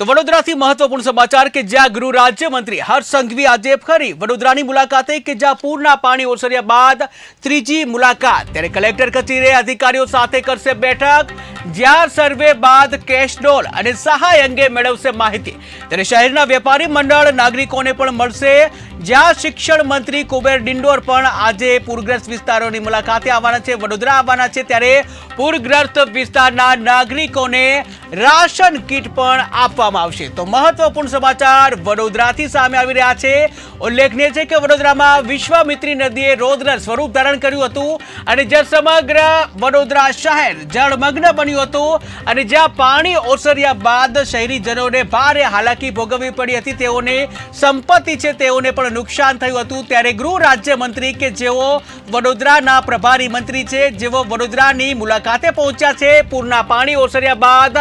તો વડોદરાથી મહત્વપૂર્ણ સમાચાર કે જ્યાં ગૃહ રાજ્યમંત્રી હર્ષ સંઘવી આજે ફરી વડોદરાની મુલાકાતે કે જ્યાં પૂરના પાણી ઓસર્યા બાદ ત્રીજી મુલાકાત. ત્યારે કલેક્ટર કચેરીએ અધિકારીઓ સાથે કરશે બેઠક. જ્યાં સર્વે બાદ કેશડોલ અને સહાય અંગે મેળવશે માહિતી. ત્યારે શહેરના વેપારી મંડળ નાગરિકોને પણ મળશે જ્યાં શિક્ષણ મંત્રી કુબેર ડિંડોર પણ આજે પૂરગ્રસ્ત વિસ્તારોની મુલાકાતે આવવાના છે. વડોદરા આવવાના છે ત્યારે પૂરગ્રસ્ત વિસ્તારના નાગરિકોને રાશન કીટ પણ આપવામાં આવશે. તો મહત્વપૂર્ણ સમાચાર વડોદરાથી સામે આવી રહ્યા છે. ઉલ્લેખનીય છે કે વડોદરામાં વિશ્વામિત્રી નદીએ રોદ્ર સ્વરૂપ ધારણ કર્યું હતું અને જ્યાં સમગ્ર વડોદરા શહેર જળમગ્ન બન્યું હતું અને જ્યાં પાણી ઓસર્યા બાદ શહેરીજનોને ભારે હાલાકી ભોગવવી પડી હતી. તેઓને સંપત્તિ છે, તેઓને પણ નુકસાન થયું હતું ત્યારે ગૃહ રાજ્યમંત્રી કે જેઓ વડોદરાના પ્રભારી મંત્રી છે, જેઓ વડોદરાની મુલાકાતે પહોંચ્યા છે, પૂરના પાણી ઓસર્યા બાદ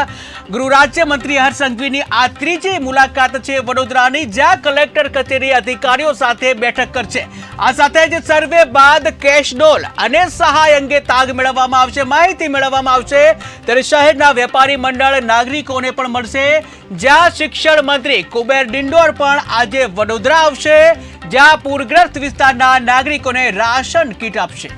ગૃહ રાજ્યમંત્રી હર્ષ સંઘવીની આ ત્રીજી મુલાકાત છે વડોદરાની જ્યાં કલેક્ટર કચેરી અધિકારીઓ સાથે બેઠક કરશે. આ સાથે જ સર્વે બાદ કેશડોલ અને સહાય અંગે તાગ મેળવવામાં આવશે, માહિતી મેળવવામાં આવશે. ત્યારે શહેરના વેપારી મંડળ નાગરિકોને પણ મળશે. જ્યાં શિક્ષણ મંત્રી કુબેર ડિંડોર પણ આજે વડોદરા આવશે. જ્યાં પૂરગ્રસ્ત વિસ્તારના નાગરિકોને રાશન કીટ આપશે.